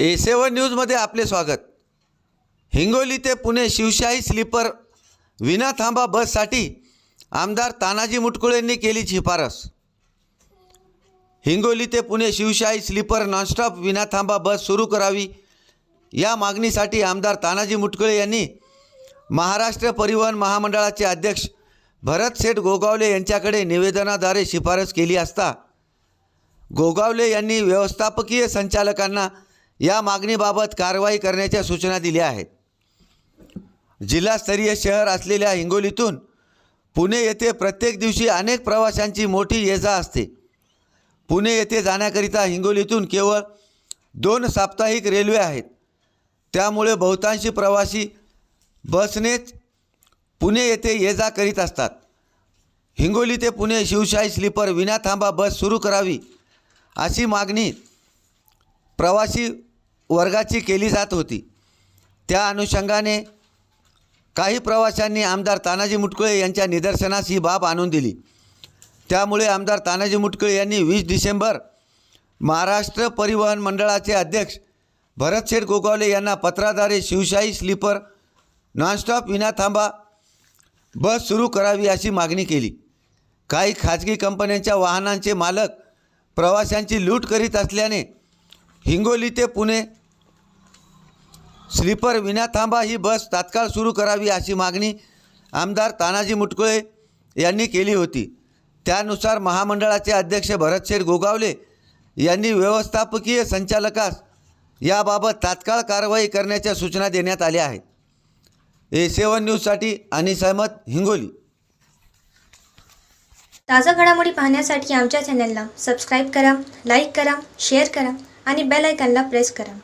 ए सेवन न्यूजमध्ये आपले स्वागत. हिंगोली ते पुणे शिवशाही स्लीपर विना थांबा बससाठी आमदार तानाजी मुटकुळेंनी केली शिफारस. हिंगोली ते पुणे शिवशाही स्लीपर नॉनस्टॉप विना थांबा बस सुरू करावी या मागणीसाठी आमदार तानाजी मुटकुळे यांनी महाराष्ट्र परिवहन महामंडळाचे अध्यक्ष भरत शेठ गोगावले यांच्याकडे निवेदनाद्वारे शिफारस केली असता गोगावले यांनी व्यवस्थापकीय संचालकांना या मागणीबाबत कारवाई करण्याच्या सूचना दिल्या आहेत. जिल्हास्तरीय शहर असलेल्या हिंगोलीतून पुणे येथे प्रत्येक दिवशी अनेक प्रवाशांची मोठी ये जा असते. पुणे येथे जाण्याकरिता हिंगोलीतून केवळ दोन साप्ताहिक रेल्वे आहेत. त्यामुळे बहुतांशी प्रवासी बसनेच पुणे येथे ये जा करीत असतात. हिंगोली ते पुणे शिवशाही स्लीपर विना थांबा बस सुरू करावी अशी मागणी प्रवासी वर्गाची केली जात होती. त्या अनुषंगाने काही प्रवाशांनी आमदार तानाजी मुटकुळे यांच्या निदर्शनास ही बाब आणून दिली. त्यामुळे आमदार तानाजी मुटकुळे यांनी वीस डिसेंबर महाराष्ट्र परिवहन मंडळाचे अध्यक्ष भरतशेठ गोगावले यांना पत्राद्वारे शिवशाही स्लीपर नॉनस्टॉप विना थांबा बस सुरू करावी अशी मागणी केली. काही खाजगी कंपन्यांच्या वाहनांचे मालक प्रवाशांची लूट करीत असल्याने हिंगोली ते पुणे स्लीपर विना थांबा ही बस तात्काळ सुरू करावी अशी मागणी आमदार तानाजी मुटकुळे यांनी केली होती. त्यानुसार महामंडळाचे अध्यक्ष भरतशेठ गोगावले यांनी व्यवस्थापकीय संचालकास याबाबत तात्काळ कारवाई करण्याच्या सूचना देण्यात आल्या आहेत. ए सेवन न्यूजसाठी अनिस अहमद हिंगोली. ताज्या घडामोडी पाहण्यासाठी आमच्या चॅनलला सबस्क्राईब करा लाईक करा शेअर करा आणि बेल आयकॉनला प्रेस करा.